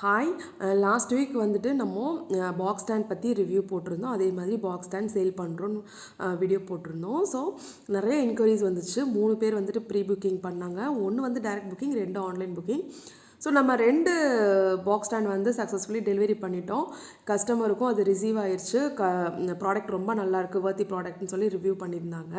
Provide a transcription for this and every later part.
Hi last week வந்துட்டு நம்ம box stand பற்றி ரிவ்யூ போட்டிருந்தோம். அதே மாதிரி பாக்ஸ் ஸ்டாண்ட் சேல் பண்ணுறோன்னு வீடியோ போட்டிருந்தோம். ஸோ நிறைய என்கொயரிஸ் வந்துச்சு. மூணு பேர் வந்துட்டு ப்ரீ புக்கிங் பண்ணாங்க. ஒன்று வந்து டைரக்ட் புக்கிங் ரெண்டு ஆன்லைன் புக்கிங் ஸோ நம்ம ரெண்டு பாக்ஸ் ஸ்டாண்ட் வந்து சக்ஸஸ்ஃபுல்லி டெலிவரி பண்ணிட்டோம். கஸ்டமருக்கும் அது ரிசீவ் ஆயிடுச்சு க ப்ராடக்ட் ரொம்ப நல்லாயிருக்கு வர்த்தி ப்ராடக்ட்னு சொல்லி ரிவ்யூ பண்ணியிருந்தாங்க.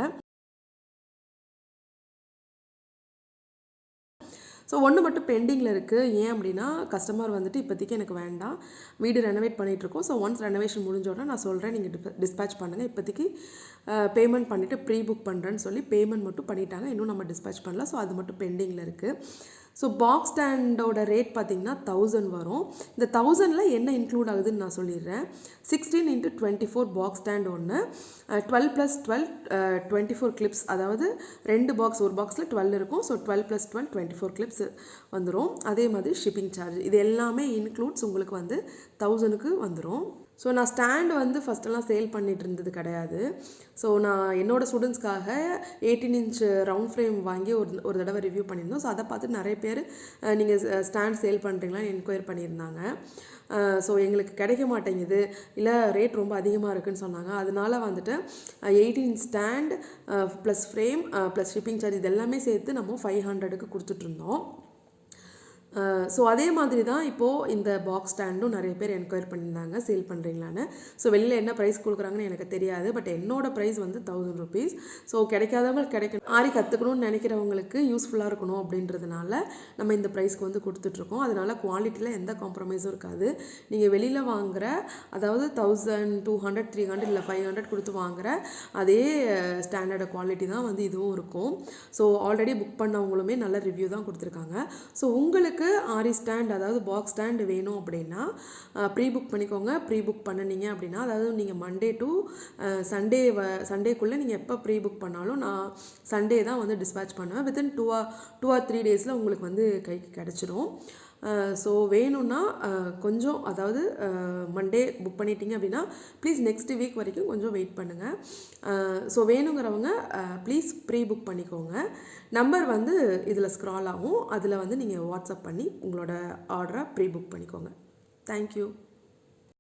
ஸோ ஒன்று மட்டும் பெண்டிங்கில் இருக்குது ஏன் அப்படின்னா கஸ்டமர் வந்துட்டு இப்போதைக்கு எனக்கு வேண்டாம். வீடு ரெனோவேட் பண்ணிகிட்ருக்கோம் ஸோ ஒன்ஸ் ரெனோவேஷன் முடிஞ்சோடனே நான் சொல்கிறேன் நீங்கள் டிஸ்பேச் பண்ணுங்கள் இப்போதைக்கு பேமெண்ட் பண்ணிவிட்டு ப்ரீ புக் பண்ணுறேன்னு சொல்லி பேமெண்ட் மட்டும் பண்ணிட்டாங்க. இன்னும் நம்ம டிஸ்பேச் பண்ணல. ஸோ அது மட்டும் பெண்டிங்கில் இருக்குது ஸோ பாக்ஸ் ஸ்டாண்டோட ரேட் பார்த்திங்கன்னா தௌசண்ட் வரும். இந்த தௌசண்டில் என்ன இன்க்ளூட் ஆகுதுன்னு நான் சொல்லிடுறேன். Sixteen into twenty four box stand ஒன்று twelve plus twelve twenty four clips அதாவது ரெண்டு பாக்ஸ் ஒரு பாக்ஸில் டுவெல் இருக்கும். So twelve plus twelve twenty four clips வந்துடும் அதே மாதிரி ஷிப்பிங் சார்ஜ் இது எல்லாமே இன்க்ளூட்ஸ் உங்களுக்கு வந்து தௌசண்ட்க்கு வந்துடும் ஸோ நான் ஸ்டாண்டு வந்து ஃபஸ்ட்டெல்லாம் சேல் பண்ணிகிட்டு இருந்தது கிடையாது. ஸோ நான் என்னோடய ஸ்டூடெண்ட்ஸ்க்காக எயிட்டீன் இன்ச் ரவுண்ட் ஃப்ரேம் வாங்கி ஒரு ஒரு தடவை ரிவ்யூ பண்ணியிருந்தோம். ஸோ அதை பார்த்து நிறைய பேர் நீங்கள் ஸ்டாண்ட் சேல் பண்ணுறீங்களான்னு என்கொயர் பண்ணியிருந்தாங்க. ஸோ எங்களுக்கு கிடைக்க மாட்டேங்குது. இல்லை ரேட் ரொம்ப அதிகமாக இருக்குதுன்னு சொன்னாங்க. அதனால வந்துட்டு eighteen stand plus frame plus shipping charge இது எல்லாமே சேர்த்து நம்ம ஃபைவ் ஹண்ட்ரடுக்கு கொடுத்துட்ருந்தோம் ஸோ அதே மாதிரி தான் இப்போது இந்த பாக்ஸ் ஸ்டாண்டும் நிறைய பேர் என்கொயர் பண்ணியிருந்தாங்க சேல் பண்ணுறீங்களான்னு ஸோ வெளியில் என்ன ப்ரைஸ் கொடுக்குறாங்கன்னு எனக்கு தெரியாது பட் என்னோட ப்ரைஸ் வந்து தௌசண்ட் ருபீஸ் ஸோ கிடைக்காதவங்க கிடைக்கணும் ஆரி கற்றுக்கணும்னு நினைக்கிறவங்களுக்கு யூஸ்ஃபுல்லாக இருக்கணும் அப்படின்றதுனால நம்ம இந்த ப்ரைஸ்க்கு வந்து கொடுத்துட்ருக்கோம். அதனால் குவாலிட்டியில் எந்த காம்ப்ரமைஸும் இருக்காது. நீங்கள் வெளியில் வாங்குகிற அதாவது thousand two hundred three hundred இல்லை ஃபைவ் ஹண்ட்ரட் கொடுத்து வாங்குகிற அதே ஸ்டாண்டர்ட் குவாலிட்டி தான் வந்து இதுவும் இருக்கும். ஸோ ஆல்ரெடி புக் பண்ணவங்களுமே நல்ல ரிவ்யூ தான் கொடுத்துருக்காங்க. ஸோ உங்களுக்கு உங்களுக்கு ஆரி ஸ்டாண்ட் அதாவது பாக்ஸ் ஸ்டாண்ட் வேணும் அப்படின்னா ப்ரீ புக் பண்ணிக்கோங்க. ப்ரீ புக் பண்ணினீங்க அப்படின்னா அதாவது நீங்கள் மண்டே டு சண்டே வ சண்டேக்குள்ளே நீங்கள் எப்போ ப்ரீ புக் பண்ணாலும் நான் சண்டே தான் வந்து டிஸ்பேச் பண்ணுவேன். Within two or two or three டேஸில் உங்களுக்கு வந்து கைக்கு கிடச்சிரும். ஸோ வேணும்னா கொஞ்சம் அதாவது மண்டே புக் பண்ணிட்டீங்க அப்படின்னா ப்ளீஸ் நெக்ஸ்ட் வீக் வரைக்கும் கொஞ்சம் வெயிட் பண்ணுங்கள் ஸோ வேணுங்கிறவங்க ப்ளீஸ் ப்ரீ புக் பண்ணிக்கோங்க. நம்பர் வந்து இதில் ஸ்க்ரால் ஆகும். அதில் வந்து நீங்கள் வாட்ஸ்அப் பண்ணி உங்களோட ஆர்டரை ப்ரீ புக் பண்ணிக்கோங்க. தேங்க்யூ